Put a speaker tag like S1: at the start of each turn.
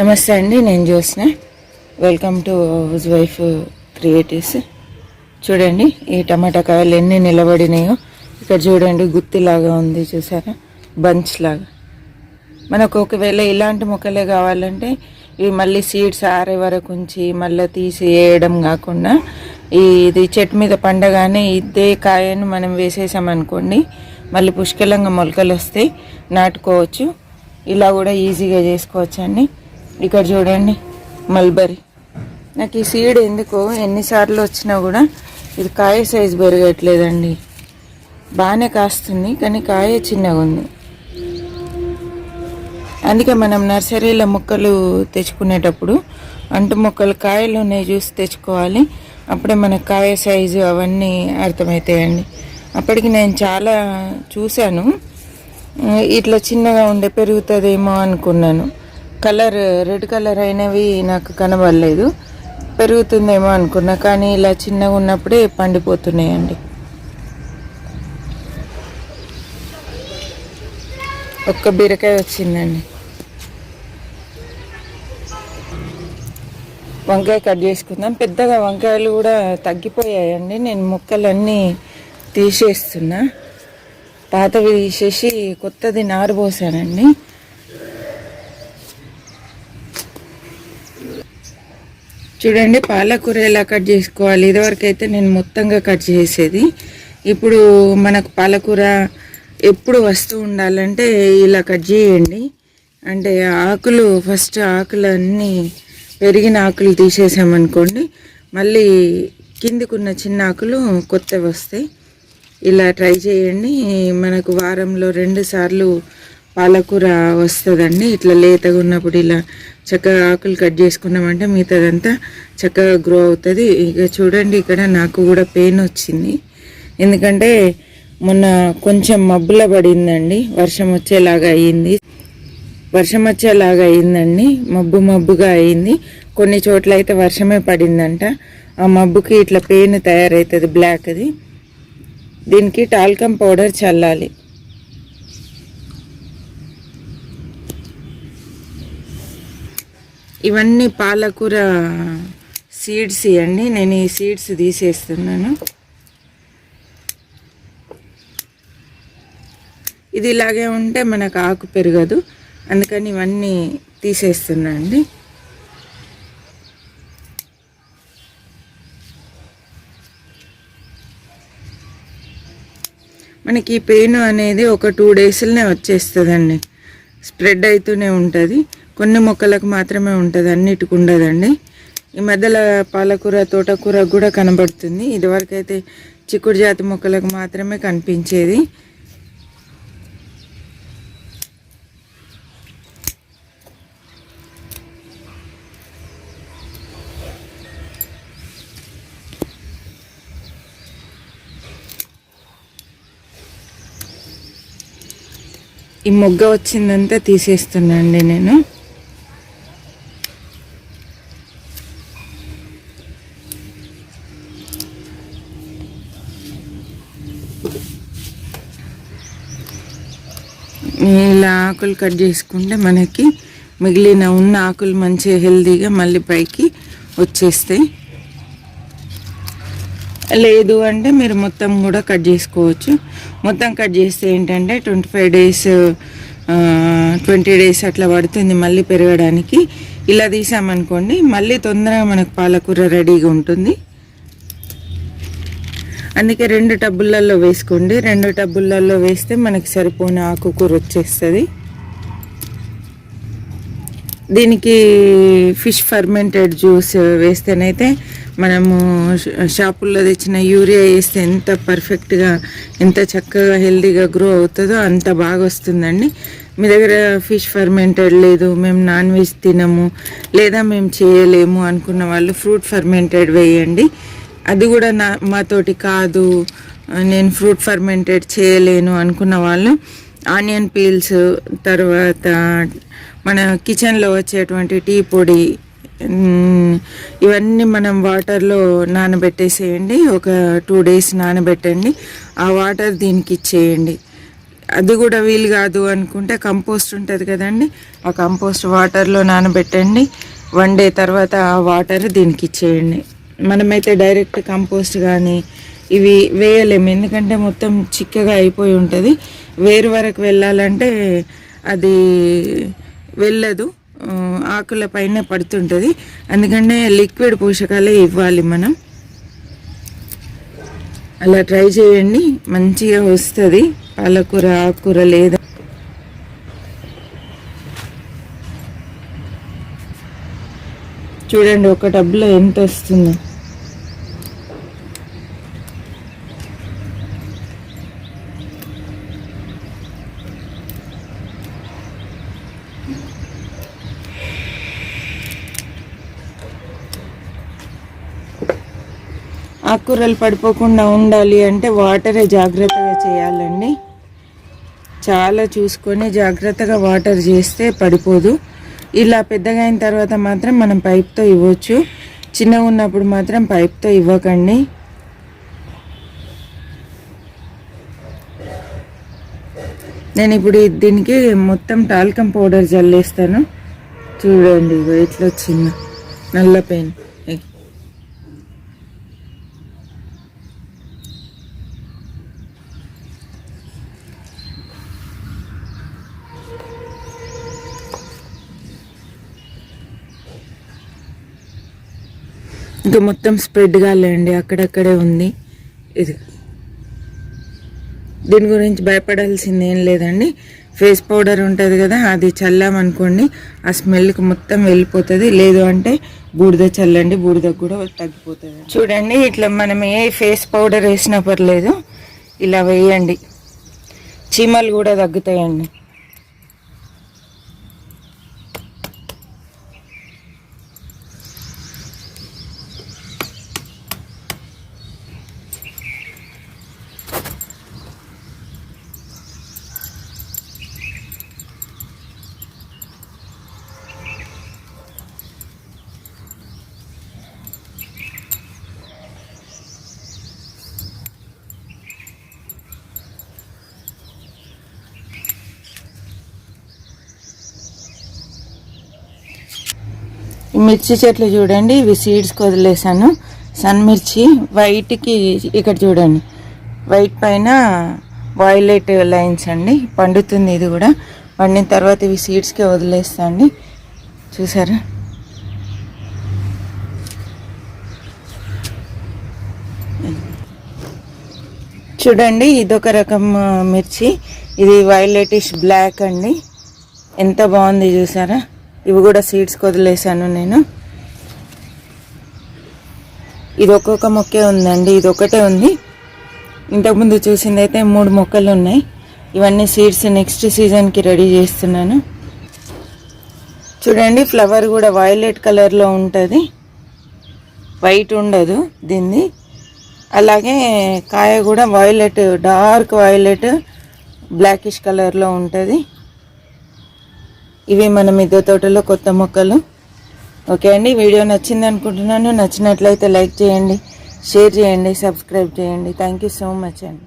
S1: నమస్తే అండి నేను Jyotsna. Welcome to housewife creatives చూడండి ఈ టమాటా కాయలు ఎన్ని నిలబడినాయో. ఇక్కడ చూడండి గుత్తిలాగా ఉంది చూసారా? బంచ్ లాగా. మనకు ఒకవేళ ఇలాంటి మొక్కలే కావాలంటే ఇవి మళ్ళీ సీడ్స్ ఆరే వరకు ఉంచి మళ్ళీ తీసి వేయడం కాకుండా ఈ ఇది చెట్టు మీద పండగానే ఇదే కాయను మనం వేసేసామనుకోండి మళ్ళీ పుష్కలంగా మొలకలు వస్తాయి నాటుకోవచ్చు. ఇలా కూడా ఈజీగా చేసుకోవచ్చు అండి ఇక్కడ చూడండి మల్బరీ నాకు ఈ సీడ్ ఎందుకో ఎన్నిసార్లు వచ్చినా కూడా ఇది కాయ సైజు పెరగట్లేదండి. బాగానే కాస్తుంది కానీ కాయ చిన్నగా ఉంది. అందుకే మనం నర్సరీలో మొక్కలు తెచ్చుకునేటప్పుడు అంటు మొక్కలు కాయలు ఉన్నాయి చూసి తెచ్చుకోవాలి. అప్పుడే మన కాయ సైజు అవన్నీ అర్థమవుతాయండి. అప్పటికి నేను చాలా చూశాను. ఇట్లా చిన్నగా ఉండే పెరుగుతుందేమో అనుకున్నాను. కలర్ రెడ్ కలర్ అయినవి నాకు కనబడలేదు. పెరుగుతుందేమో అనుకున్నా కానీ ఇలా చిన్నగా ఉన్నప్పుడే పండిపోతున్నాయండి. ఒక్క బీరకాయ వచ్చిందండి. వంకాయ కట్ చేసుకుందాం. పెద్దగా వంకాయలు కూడా తగ్గిపోయాయండి. నేను ముక్కలన్నీ తీసేస్తున్నా. పాతవి తీసేసి కొత్తది నారు పోసానండి. చూడండి పాలకూర ఎలా కట్ చేసుకోవాలి? ఇదివరకు అయితే నేను మొత్తంగా కట్ చేసేది. ఇప్పుడు మనకు పాలకూర ఎప్పుడు వస్తూ ఉండాలంటే ఇలా కట్ చేయండి. అంటే ఆకులు ఫస్ట్ ఆకులన్నీ పెరిగిన ఆకులు తీసేసామనుకోండి మళ్ళీ కిందికున్న చిన్న ఆకులు కొత్తవి వస్తాయి. ఇలా ట్రై చేయండి. మనకు వారంలో రెండు సార్లు పాలకూర వస్తుందండి. ఇట్లా లేతగా ఉన్నప్పుడు ఇలా చక్కగా ఆకులు కట్ చేసుకున్నామంటే మిగతాదంతా చక్కగా గ్రో అవుతుంది. ఇక చూడండి ఇక్కడ నాకు కూడా పెయిన్ వచ్చింది. ఎందుకంటే మొన్న కొంచెం మబ్బుల పడిందండి. వర్షం వచ్చేలాగా అయ్యింది వర్షం వచ్చేలాగా అయిందండి. మబ్బు మబ్బుగా అయింది. కొన్ని చోట్ల అయితే వర్షమే పడిందంట. ఆ మబ్బుకి ఇట్లా పెయిన్ తయారవుతుంది బ్లాక్ది దీనికి టాల్కమ్ పౌడర్ చల్లాలి. ఇవన్నీ పాలకూర సీడ్స్ ఇవ్వండి. నేను ఈ సీడ్స్ తీసేస్తున్నాను. ఇది ఇలాగే ఉంటే మనకు ఆకు పెరగదు. అందుకని ఇవన్నీ తీసేస్తున్నా అండి. మనకి ఈ పెయిన్ అనేది ఒక టూ డేస్లోనే వచ్చేస్తుందండి. స్ప్రెడ్ అవుతూనే ఉంటుంది. కొన్ని మొక్కలకు మాత్రమే ఉంటుంది అన్నిటికి ఉండదండి. ఈ మధ్యలో పాలకూర తోటకూర కూడా కనబడుతుంది. ఇదివరకు అయితే చిక్కుడు జాతి మొక్కలకు మాత్రమే కనిపించేది. ఈ మొగ్గ వచ్చిందంతా తీసేస్తున్నాండి నేను. ఇలా ఆకులు కట్ చేసుకుంటే మనకి మిగిలిన ఉన్న ఆకులు మంచిగా హెల్తీగా మళ్ళీ పైకి వచ్చేస్తాయి లేదు అంటే మీరు మొత్తం కూడా కట్ చేసుకోవచ్చు. మొత్తం కట్ చేస్తే ఏంటంటే twenty five days twenty days అట్లా పడుతుంది మళ్ళీ పెరగడానికి. ఇలా తీసామనుకోండి మళ్ళీ తొందరగా మనకు పాలకూర రెడీగా ఉంటుంది. అందుకే రెండు టబ్బులలో వేసుకోండి. రెండు టబ్బులలో వేస్తే మనకి సరిపోయిన ఆకుకూర వచ్చేస్తుంది. దీనికి ఫిష్ ఫర్మెంటెడ్ జ్యూస్ వేస్తేనైతే మనము షాపుల్లో తెచ్చిన యూరియా వేస్తే ఎంత పర్ఫెక్ట్గా ఎంత చక్కగా హెల్తీగా గ్రో అవుతుందో అంత బాగా వస్తుందండి. మీ దగ్గర ఫిష్ ఫర్మెంటెడ్ లేదు మేము నాన్ వెజ్ తినము లేదా మేము చేయలేము అనుకున్న వాళ్ళు ఫ్రూట్ ఫర్మెంటెడ్ వేయండి. అది కూడా నా మాతోటి కాదు. నేను ఫ్రూట్ ఫర్మెంటెడ్ చేయలేను అనుకున్న వాళ్ళు ఆనియన్ పీల్స్ తర్వాత మన కిచెన్లో వచ్చేటువంటి టీ పొడి ఇవన్నీ మనం వాటర్లో నానబెట్టేసేయండి. ఒక టూ డేస్ నానబెట్టండి. ఆ వాటర్ దీనికి ఇచ్చేయండి. అది కూడా వీలు కాదు అనుకుంటే కంపోస్ట్ ఉంటుంది కదండి. ఆ కంపోస్ట్ వాటర్లో నానబెట్టండి. వన్ డే తర్వాత ఆ వాటర్ దీనికి ఇచ్చేయండి. మనమైతే డైరెక్ట్ కంపోస్ట్ కానీ ఇవి వేయలేము. ఎందుకంటే మొత్తం చిక్కగా అయిపోయి ఉంటుంది. వేరు వరకు వెళ్ళాలంటే అది వెళ్ళదు. ఆకుల పైన పడుతుంటుంది. అందుకనే లిక్విడ్ పోషకాలే ఇవ్వాలి మనం. అలా ట్రై చేయండి. మంచిగా వస్తుంది. పాలకూర ఆకుకూర లేదా చూడండి ఒక టబ్లో ఎంత వస్తుందో. ఆకుకూరలు పడిపోకుండా ఉండాలి అంటే వాటరే జాగ్రత్తగా చేయాలండి. చాలా చూసుకొని జాగ్రత్తగా వాటర్ చేస్తే పడిపోదు. ఇలా పెద్దగా అయిన తర్వాత మాత్రం మనం పైప్తో ఇవ్వచ్చు. చిన్నగా ఉన్నప్పుడు మాత్రం పైప్తో ఇవ్వకండి. నేను ఇప్పుడు దీనికి మొత్తం టాల్కం పౌడర్ జల్లేస్తాను. చూడండి ఇగో ఎట్లా వచ్చింది నల్ల పెయిన్. ఇంకా మొత్తం స్ప్రెడ్ కాలేండి అక్కడక్కడే ఉంది. ఇది. దీని గురించి భయపడాల్సింది ఏం లేదండి. ఫేస్ పౌడర్ ఉంటుంది కదా అది చల్లామనుకోండి ఆ స్మెల్కి మొత్తం వెళ్ళిపోతుంది. లేదు అంటే బూడిద చల్లండి బూడిద కూడా తగ్గిపోతుంది. చూడండి ఇట్లా మనం ఏ ఫేస్ పౌడర్ వేసినా పర్లేదు ఇలా వేయండి. చీమలు కూడా తగ్గుతాయండి ఈ మిర్చి చెట్లు చూడండి ఇవి సీడ్స్కి వదిలేసాను సన్ మిర్చి వైట్కి ఇక్కడ చూడండి. వైట్ పైన వాయిలెట్ లైన్స్ అండి పండుతుంది ఇది కూడా. పండిన తర్వాత ఇవి సీడ్స్కి వదిలేస్తా అండి చూసారా? చూడండి ఇదొక రకం మిర్చి. ఇది వైలెటిష్ బ్లాక్ అండి. ఎంత బాగుంది చూసారా? ఇవి కూడా సీడ్స్ వదిలేసాను నేను. ఇది ఒక్కొక్క మొక్కే ఉందండి ఇది ఒకటే ఉంది. ఇంతకుముందు చూసింది అయితే మూడు మొక్కలు ఉన్నాయి. ఇవన్నీ సీడ్స్ నెక్స్ట్ సీజన్కి రెడీ చేస్తున్నాను. చూడండి ఫ్లవర్ కూడా వైలెట్ కలర్లో ఉంటుంది. వైట్ ఉండదు దీన్ని. అలాగే కాయ కూడా వైలెట్ డార్క్ వైలెట్ బ్లాకిష్ కలర్లో ఉంటుంది. ఇవి మన మిద్దె తోటలో కొత్త మొక్కలు. ఓకే అండి వీడియో నచ్చింది అనుకుంటున్నాను. నచ్చినట్లయితే లైక్ చేయండి షేర్ చేయండి సబ్స్క్రైబ్ చేయండి. థ్యాంక్ యూ సో మచ్ అండి.